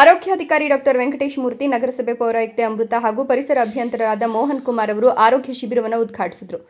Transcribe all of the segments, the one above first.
ಆರೋಗ್ಯಾಧಿಕಾರಿ ಡಾಕ್ಟರ್ ವೆಂಕಟೇಶ್ ಮೂರ್ತಿ, ನಗರಸಭೆ ಪೌರಾಯುಕ್ತೆ ಅಮೃತ ಹಾಗೂ ಪರಿಸರ ಅಭಿಯಂತರರಾದ ಮೋಹನ್ ಕುಮಾರ್ ಅವರು ಆರೋಗ್ಯ ಶಿಬಿರವನ್ನು ಉದ್ಘಾಟಿಸಿದರು.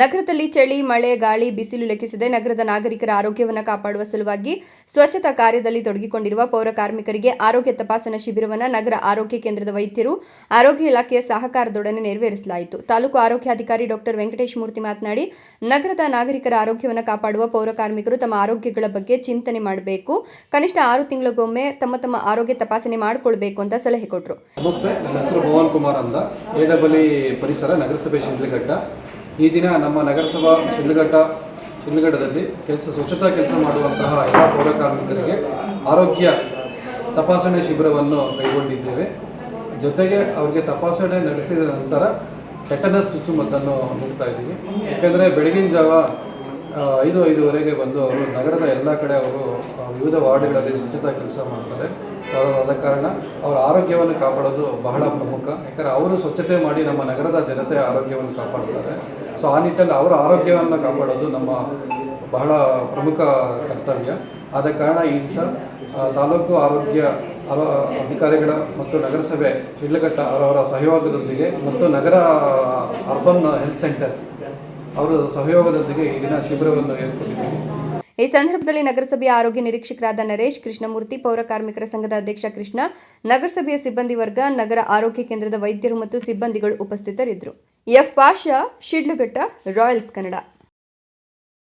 ನಗರದಲ್ಲಿ ಚಳಿ, ಮಳೆ, ಗಾಳಿ, ಬಿಸಿಲು ಲೆಕ್ಕಿಸದೆ ನಗರದ ನಾಗರಿಕರ ಆರೋಗ್ಯವನ್ನು ಕಾಪಾಡುವ ಸಲುವಾಗಿ ಸ್ವಚ್ಛತಾ ಕಾರ್ಯದಲ್ಲಿ ತೊಡಗಿಕೊಂಡಿರುವ ಪೌರ ಕಾರ್ಮಿಕರಿಗೆ ಆರೋಗ್ಯ ತಪಾಸಣಾ ಶಿಬಿರವನ್ನು ನಗರ ಆರೋಗ್ಯ ಕೇಂದ್ರದ ವೈದ್ಯರು, ಆರೋಗ್ಯ ಇಲಾಖೆಯ ಸಹಕಾರದೊಡನೆ ನೆರವೇರಿಸಲಾಯಿತು. ತಾಲೂಕು ಆರೋಗ್ಯಾಧಿಕಾರಿ ಡಾಕ್ಟರ್ ವೆಂಕಟೇಶ್ ಮೂರ್ತಿ ಮಾತನಾಡಿ, ನಗರದ ನಾಗರಿಕರ ಆರೋಗ್ಯವನ್ನು ಕಾಪಾಡುವ ಪೌರ ಕಾರ್ಮಿಕರು ತಮ್ಮ ಆರೋಗ್ಯಗಳ ಬಗ್ಗೆ ಚಿಂತನೆ ಮಾಡಬೇಕು. ಕನಿಷ್ಠ ಆರು ತಿಂಗಳಿಗೊಮ್ಮೆ ತಮ್ಮ ತಮ್ಮ ಆರೋಗ್ಯ ತಪಾಸಣೆ ಮಾಡಿಕೊಳ್ಬೇಕು ಅಂತ ಸಲಹೆ ಕೊಟ್ಟರು ನಮಸ್ತೆ, ನನ್ನ ಹೆಸರು ಮೋಹನ್ ಕುಮಾರ್ ಅಂತ. ಎ ಪರಿಸರ ನಗರಸಭೆ ಶಿಡ್ಲಘಟ್ಟ ಈ ದಿನ ನಮ್ಮ ನಗರಸಭಾ ಶಿಡ್ಲಘಟ್ಟ, ಶಿಡ್ಲಘಟ್ಟದಲ್ಲಿ ಕೆಲಸ, ಸ್ವಚ್ಛತಾ ಕೆಲಸ ಮಾಡುವಂತಹ ಎಲ್ಲ ಪೌರ ಕಾರ್ಮಿಕರಿಗೆ ಆರೋಗ್ಯ ತಪಾಸಣೆ ಶಿಬಿರವನ್ನು ಕೈಗೊಂಡಿದ್ದೇವೆ. ಜೊತೆಗೆ ಅವರಿಗೆ ತಪಾಸಣೆ ನಡೆಸಿದ ನಂತರ ಟೆಟನಸ್ ಚುಚ್ಚುಮದ್ದನ್ನು ನೀಡ್ತಾ ಇದ್ದೀವಿ. ಯಾಕೆಂದರೆ ಬೆಳಗಿನ ಜಾವ ಐದು ಐದುವರೆಗೆ ಬಂದು ಅವರು ನಗರದ ಎಲ್ಲ ಕಡೆ ಅವರು ವಿವಿಧ ವಾರ್ಡ್ಗಳಲ್ಲಿ ಸ್ವಚ್ಛತಾ ಕೆಲಸ ಮಾಡ್ತಾರೆ. ಆದ ಕಾರಣ ಅವರ ಆರೋಗ್ಯವನ್ನು ಕಾಪಾಡೋದು ಬಹಳ ಪ್ರಮುಖ. ಯಾಕಂದರೆ ಅವರು ಸ್ವಚ್ಛತೆ ಮಾಡಿ ನಮ್ಮ ನಗರದ ಜನತೆ ಆರೋಗ್ಯವನ್ನು ಕಾಪಾಡ್ತಾರೆ. ಸೊ ಆ ನಿಟ್ಟಲ್ಲಿ ಅವರ ಆರೋಗ್ಯವನ್ನು ಕಾಪಾಡೋದು ನಮ್ಮ ಬಹಳ ಪ್ರಮುಖ ಕರ್ತವ್ಯ. ಆದ ಕಾರಣ ಈ ದಿವಸ ತಾಲೂಕು ಆರೋಗ್ಯ ಆರೋ, ಅಧಿಕಾರಿಗಳ ಮತ್ತು ನಗರಸಭೆ, ಶಿಡ್ಲಘಟ್ಟ ಅವರವರ ಸಹಯೋಗದೊಂದಿಗೆ ಮತ್ತು ನಗರ ಅರ್ಬನ್ ಹೆಲ್ತ್ ಸೆಂಟರ್ ಅವರ ಸಹಯೋಗದೊಂದಿಗೆ ಈ ದಿನ ಶಿಬಿರವನ್ನು ಏರ್ಪಡಿಸಿದ್ದೀವಿ ಈ ಸಂದರ್ಭದಲ್ಲಿ ನಗರಸಭೆಯ ಆರೋಗ್ಯ ನಿರೀಕ್ಷಕರಾದ ನರೇಶ್, ಕೃಷ್ಣಮೂರ್ತಿ, ಪೌರ ಕಾರ್ಮಿಕರ ಸಂಘದ ಅಧ್ಯಕ್ಷ ಕೃಷ್ಣ, ನಗರಸಭೆಯ ಸಿಬ್ಬಂದಿ ವರ್ಗ, ನಗರ ಆರೋಗ್ಯ ಕೇಂದ್ರದ ವೈದ್ಯರು ಮತ್ತು ಸಿಬ್ಬಂದಿಗಳು ಉಪಸ್ಥಿತರಿದ್ದರು. ಎಫ್. ಪಾಷಾ, ಶಿಡ್ಲಘಟ್ಟ, ರಾಯಲ್ಸ್ ಕನ್ನಡ.